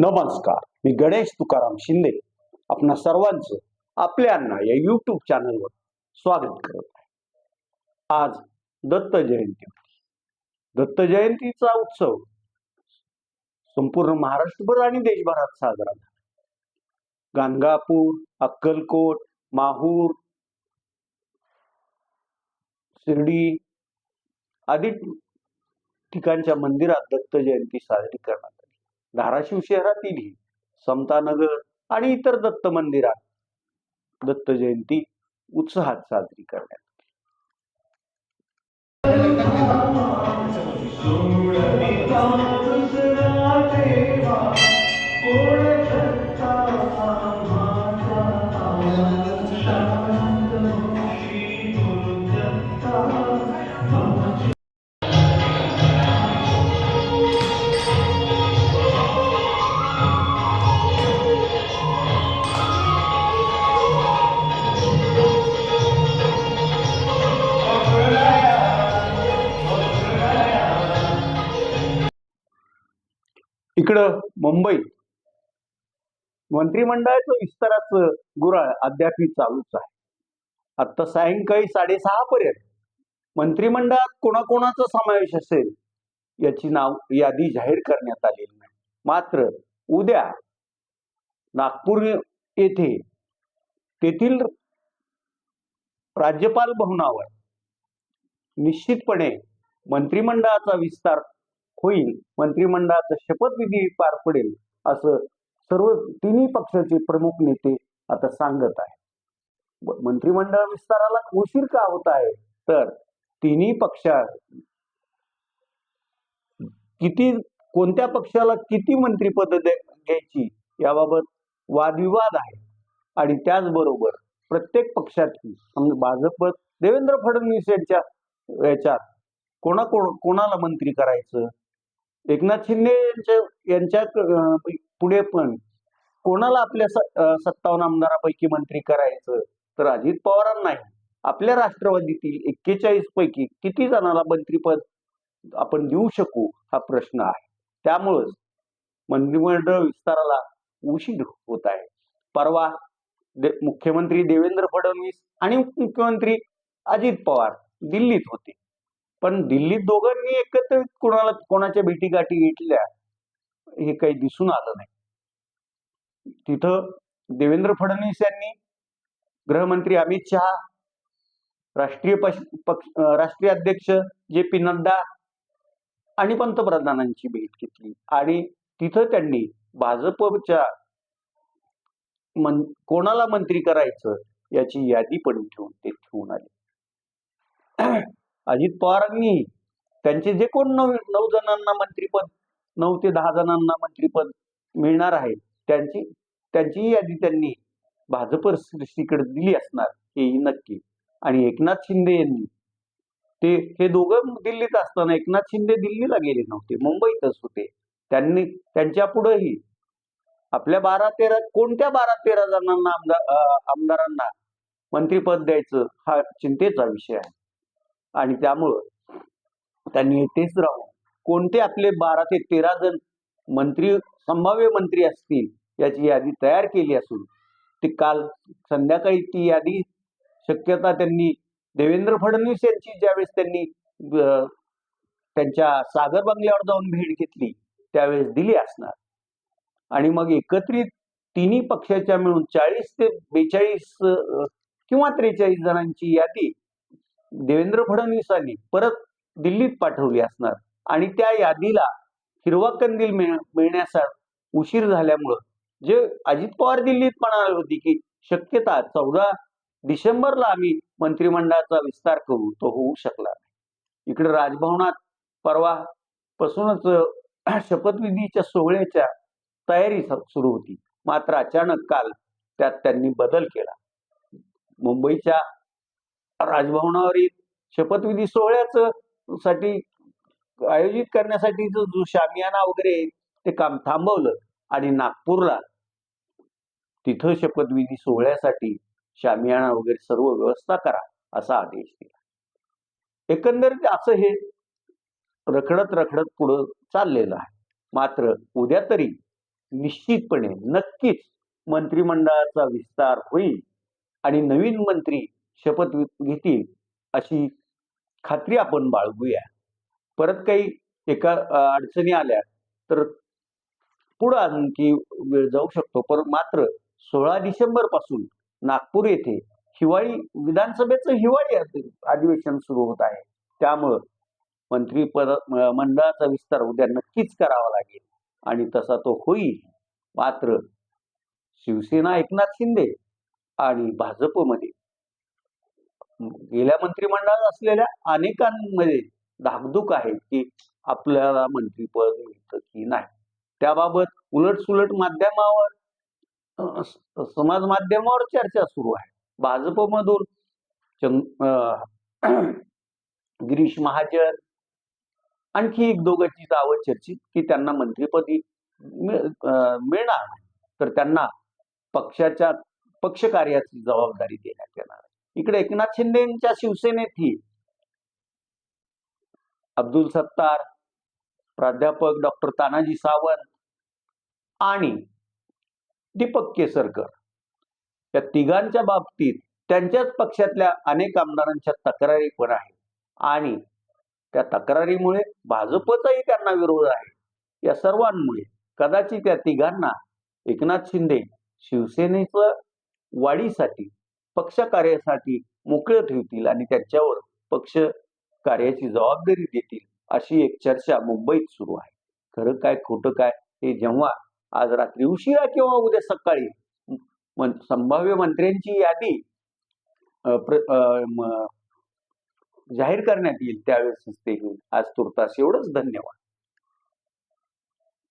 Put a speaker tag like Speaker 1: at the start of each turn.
Speaker 1: नमस्कार. मी गणेश तुकाराम शिंदे. आपणा सर्वांचं आपल्या अण्णा या युट्यूब चॅनलवर स्वागत करत आहे. आज दत्त जयंती होती. दत्त जयंतीचा उत्सव संपूर्ण महाराष्ट्रभर आणि देशभरात साजरा झाला. गाणगापूर अक्कलकोट माहूर शिर्डी आदी ठिकाणच्या मंदिरात दत्त जयंती साजरी करण्यात आली. धाराशिव शहरातीलही समतानगर आणि इतर दत्त मंदिरात दत्त जयंती उत्साहात साजरी करण्यात इकडं मुंबईत. मंत्रिमंडळाचं विस्ताराचं गुराळ अद्यापही चालूच आहे. आता सायंकाळी साडेसहा पर्यंत मंत्रिमंडळात कोणाकोणाचा समावेश असेल याची नाव यादी जाहीर करण्यात आलेली नाही. मात्र उद्या नागपूर येथे तेथील राज्यपाल भवनावर निश्चितपणे मंत्रिमंडळाचा विस्तार होईल मंत्रिमंडळाचा शपथविधी पार पडेल असं सर्व तिन्ही पक्षाचे प्रमुख नेते आता सांगत आहे मंत्रिमंडळ विस्ताराला उशीर का होत आहे? तर तिन्ही पक्षा किती कोणत्या पक्षाला किती मंत्रिपद घ्यायची याबाबत वादविवाद आहे. आणि त्याचबरोबर प्रत्येक पक्षाची भाजप देवेंद्र फडणवीस यांच्या याच्यात कोणा कोणाला मंत्री करायचं? एकनाथ शिंदे यांच्या यांच्या पुढे पण कोणाला आपल्या स- सत्तावन्न आमदारापैकी मंत्री करायचं? तर अजित पवारांनाही. आपल्या राष्ट्रवादीतील एक्केचाळीस पैकी किती जणांना मंत्रीपद आपण देऊ शकू हा प्रश्न आहे. त्यामुळंच मंत्रिमंडळ विस्ताराला उशीर होत आहे. परवा दे, मुख्यमंत्री देवेंद्र फडणवीस आणि उपमुख्यमंत्री अजित पवार दिल्लीत होते. पण दिल्लीत दोघांनी एकत्रित कोणाला कोणाच्या भेटी गाठी घेतल्या हे काही दिसून आलं नाही. तिथं देवेंद्र फडणवीस यांनी गृहमंत्री अमित शहा राष्ट्रीय पक्ष पक्ष- राष्ट्रीय अध्यक्ष जे पी नड्डा आणि पंतप्रधानांची भेट घेतली. आणि तिथं त्यांनी भाजपच्या मन कोणाला मंत्री करायचं याची यादी पण ठेवून ते ठेवून आले. अजित पवारांनी त्यांचे जे कोण नऊ नऊ जणांना मंत्रीपद नऊ ते दहा जणांना मंत्रीपद मिळणार आहे त्यांची त्यांचीही यादी त्यांनी भाजप श्रेष्ठीकडे दिली असणार हेही नक्की. आणि एकनाथ शिंदे यांनी. ते हे दोघं दिल्लीत असताना एकनाथ शिंदे दिल्लीला गेले नव्हते मुंबईतच होते. त्यांनी त्यांच्या पुढेही. आपल्या बारा तेरा कोणत्या बारा तेरा जणांना आमदार आमदारांना मंत्रीपद द्यायचं हा चिंतेचा विषय आहे. आणि त्यामुळं त्यांनी येथेच राहून कोणते आपले बारा ते तेरा जण मंत्री संभाव्य मंत्री असतील याची यादी तयार केली असून ती काल संध्याकाळी ती यादी शक्यता त्यांनी देवेंद्र फडणवीस यांची ज्यावेळेस त्यांनी त्यांच्या सागर बंगल्यावर जाऊन भेट घेतली त्यावेळेस दिली असणार. आणि मग एकत्रित तिन्ही पक्षाच्या मिळून चाळीस ते बेचाळीस किंवा त्रेचाळीस जणांची यादी देवेंद्र फडणवीसांनी परत दिल्लीत पाठवली असणार. आणि त्या यादीला हिरवा कंदील मिळण्यास उशीर झाल्यामुळं जे अजित पवार दिल्लीत म्हणाले होते की शक्यता चौदा डिसेंबरला आम्ही मंत्रिमंडळाचा विस्तार करू तो होऊ शकला नाही. इकडे राजभवनात परवा पासूनच शपथविधीच्या सोहळ्याच्या तयारी सुरू होती. मात्र अचानक काल त्यात त्यांनी बदल केला. मुंबईच्या राजभवनावरील शपथविधी सोहळ्याचं साठी आयोजित करण्यासाठी जो शामियाना वगैरे आहे, ते काम थांबवलं आणि नागपूरला तिथं शपथविधी सोहळ्यासाठी शामियाना वगैरे सर्व व्यवस्था करा असा आदेश दिला. एकंदरीत असं हे रखडत रखडत पुढं चाललेलं आहे. मात्र उद्या तरी निश्चितपणे नक्कीच मंत्रिमंडळाचा विस्तार होईल आणि नवीन मंत्री शपथ घेतील अशी खात्री आपण बाळगूया. परत काही एका अडचणी आल्या तर पुढं आणखी वेळ जाऊ शकतो. पण मात्र सोळा डिसेंबरपासून नागपूर येथे हिवाळी विधानसभेचं हिवाळी अधिवेशन सुरू होत आहे. त्यामुळं मंत्रिपद मंडळाचा विस्तार उद्या नक्कीच करावा लागेल आणि तसा तो होईल. मात्र शिवसेना एकनाथ शिंदे आणि भाजपमध्ये गेल्या मंत्रिमंडळात असलेल्या अनेकांमध्ये धाकधूक आहे की आपल्याला मंत्रीपद मिळतं की नाही. त्याबाबत उलटसुलट माध्यमावर समाज माध्यमावर चर्चा सुरू आहे. भाजपमधून चंद अ, गिरीश महाजन आणखी एक दोघांची नावं चर्चित की त्यांना मंत्रिपदी मिळणार नाही. तर त्यांना पक्षाच्या पक्ष कार्याची जबाबदारी देण्यात येणार इकडे एकनाथ शिंदेच्या शिवसेनेतही अब्दुल सत्तार प्राध्यापक डॉक्टर तानाजी सावंत आणि दीपक केसरकर या तिघांच्या बाबतीत त्यांच्याच पक्षातल्या अनेक आमदारांच्या तक्रारी पण आहेत. आणि त्या तक्रारीमुळे भाजपचाही त्यांना विरोध आहे. या सर्वांमुळे कदाचित या तिघांना एकनाथ शिंदे शिवसेनेचं वाढीसाठी पक्ष कार्यासाठी मोकळं ठेवतील आणि त्यांच्यावर पक्ष कार्याची जबाबदारी देतील अशी एक चर्चा मुंबईत सुरू आहे. खरं काय खोटं काय हे जेव्हा आज रात्री उशिरा किंवा उद्या सकाळी मन- संभाव्य मंत्र्यांची यादी प्र- जाहीर करण्यात येईल त्यावेळेस ते होईल. आज तुर्तास एवढंच. धन्यवाद.